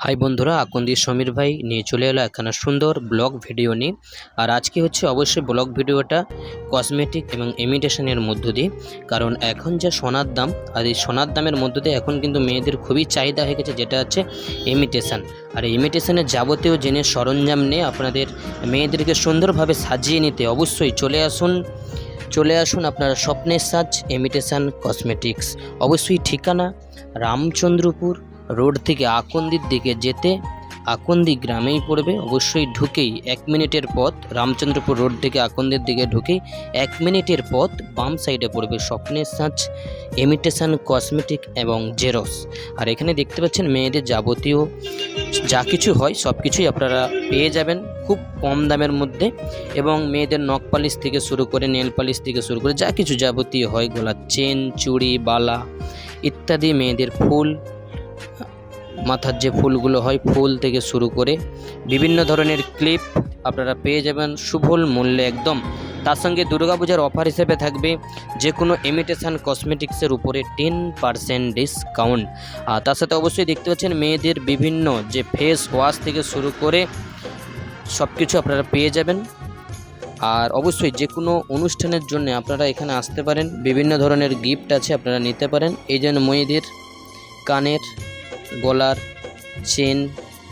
High বন্ধুরা আকন্দি সমীর ভাই নিয়ে চলে এলো একখানা সুন্দর ব্লগ ভিডিও নিয়ে। আর আজকে হচ্ছে অবশ্যই ব্লগ ভিডিওটা কসমেটিক এবং ইমিটেশনের মধ্য দিয়ে। কারণ এখন যা সোনার দাম, আর এই সোনার দামের মধ্য দিয়ে এখন কিন্তু মেয়েদের খুবই চাহিদা হয়ে গেছে, যেটা হচ্ছে ইমিটেশন আর ইমিটেশনের যাবতীয় জিনিস, সরঞ্জাম নিয়ে আপনাদের মেয়েদেরকে সুন্দরভাবে সাজিয়ে নিতে অবশ্যই চলে আসুন। চলে আসুন আপনারা স্বপ্নের সাজ ইমিটেশন কসমেটিক্স অবশ্যই ঠিকানা, রামচন্দ্রপুর রোড থেকে আকন্দির দিকে যেতে আকন্দি গ্রামেই পড়বে। অবশ্যই ঢুকেই এক মিনিটের পথ। রামচন্দ্রপুর রোড থেকে আকন্দির দিকে ঢুকেই এক মিনিটের পথ বাম সাইডে পড়বে স্বপ্নের সাঁচ ইমিটেশন কসমেটিক এবং জেরক্স আর এখানে দেখতে পাচ্ছেন মেয়েদের যাবতীয় যা কিছু হয়, সব কিছুই আপনারা পেয়ে যাবেন খুব কম দামের মধ্যে। এবং মেয়েদের নখ পালিশ থেকে শুরু করে, নেল পালিশ থেকে শুরু করে যা কিছু যাবতীয় হয়, গলার চেন, চুড়ি, বালা ইত্যাদি মেয়েদের ফুল মাথার যে ফুলগুলো হয়, ফুল থেকে শুরু করে বিভিন্ন ধরনের ক্লিপ আপনারা পেয়ে যাবেন সুফল মূল্যে একদম। তার সঙ্গে দুর্গাপূজার অফার হিসেবে থাকবে যে কোনো ইমিটেশন কসমেটিক্সের উপরে টেন পারসেন্ট ডিসকাউন্ট আর তার সাথে অবশ্যই দেখতে পাচ্ছেন মেয়েদের বিভিন্ন যে ফেস ওয়াশ থেকে শুরু করে সব কিছু আপনারা পেয়ে যাবেন। আর অবশ্যই যে কোনো অনুষ্ঠানের জন্য আপনারা এখানে আসতে পারেন। বিভিন্ন ধরনের গিফট আছে, আপনারা নিতে পারেন। এই জন্য মেয়েদের কানের গলার চেন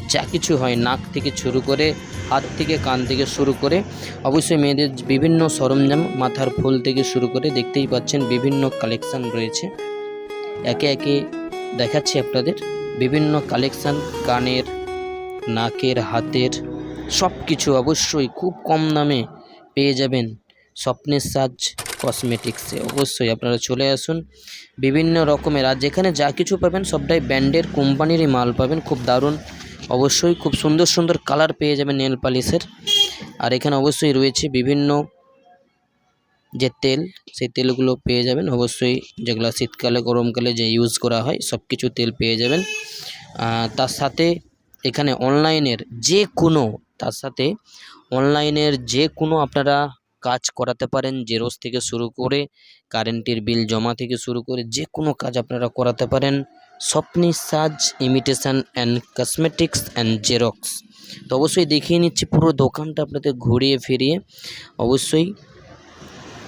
যা কিছু হয়, নাক থেকে শুরু করে, হাত থেকে, কান থেকে শুরু করে, অবশ্যই মেয়েদের বিভিন্ন সরঞ্জাম, মাথার ফুল থেকে শুরু করে দেখতেই পাচ্ছেন বিভিন্ন কালেকশান রয়েছে। একে একে দেখাচ্ছি আপনাদের। বিভিন্ন কালেকশান, কানের, নাকের, হাতের সব কিছু অবশ্যই খুব কম দামে পেয়ে যাবেন স্বপ্নের সাজ। কসমেটিক্সে অবশ্যই আপনারা চলে আসুন। বিভিন্ন রকমের আর যেখানে যা কিছু পাবেন, সবটাই ব্র্যান্ডের কোম্পানিরই মাল পাবেন। খুব দারুণ। অবশ্যই খুব সুন্দর সুন্দর কালার পেয়ে যাবেন নেল পালিশের। আর এখানে অবশ্যই রয়েছে বিভিন্ন যে তেল, সেই তেলগুলো পেয়ে যাবেন। অবশ্যই যেগুলো শীতকালে, গরমকালে যে ইউজ করা হয় সব কিছু তেল পেয়ে যাবেন। তার সাথে এখানে অনলাইনের যে কোনো, তার সাথে অনলাইনের যে কোনো আপনারা কাজ করাতে পারেন জেরক্স থেকে শুরু করে কারেন্টের বিল জমা থেকে শুরু করে যে কোনো কাজ আপনারা করাতে পারেন। Swapni Saj imitation and cosmetics and xerox তো অবশ্যই দেখিয়ে নিচ্ছি পুরো দোকানটা আপনাদের ঘুরিয়ে ফিরিয়ে। অবশ্যই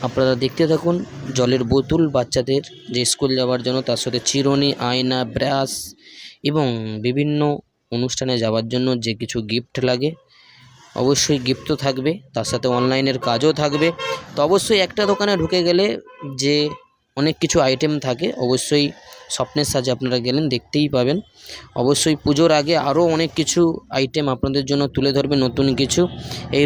আপনারা দেখতে থাকুন, জলের বোতল বাচ্চাদের যে স্কুল যাওয়ার জন্য, তার সাথে চিরুনি, আয়না, ব্রাশ এবং বিভিন্ন অনুষ্ঠানে যাওয়ার জন্য যে কিছু গিফট লাগে। অবশ্যই গিফটও থাকবে, তার সাথে অনলাইনের কাজও থাকবে। তো অবশ্যই একটা দোকানে ঢুকে গেলে যে অনেক কিছু আইটেম থাকে, অবশ্যই স্বপ্নের সাজে আপনারা গেলেন, দেখতেই পাবেন। অবশ্যই পুজোর আগে আরও অনেক কিছু আইটেম আপনাদের জন্য তুলে ধরবে নতুন কিছু। এই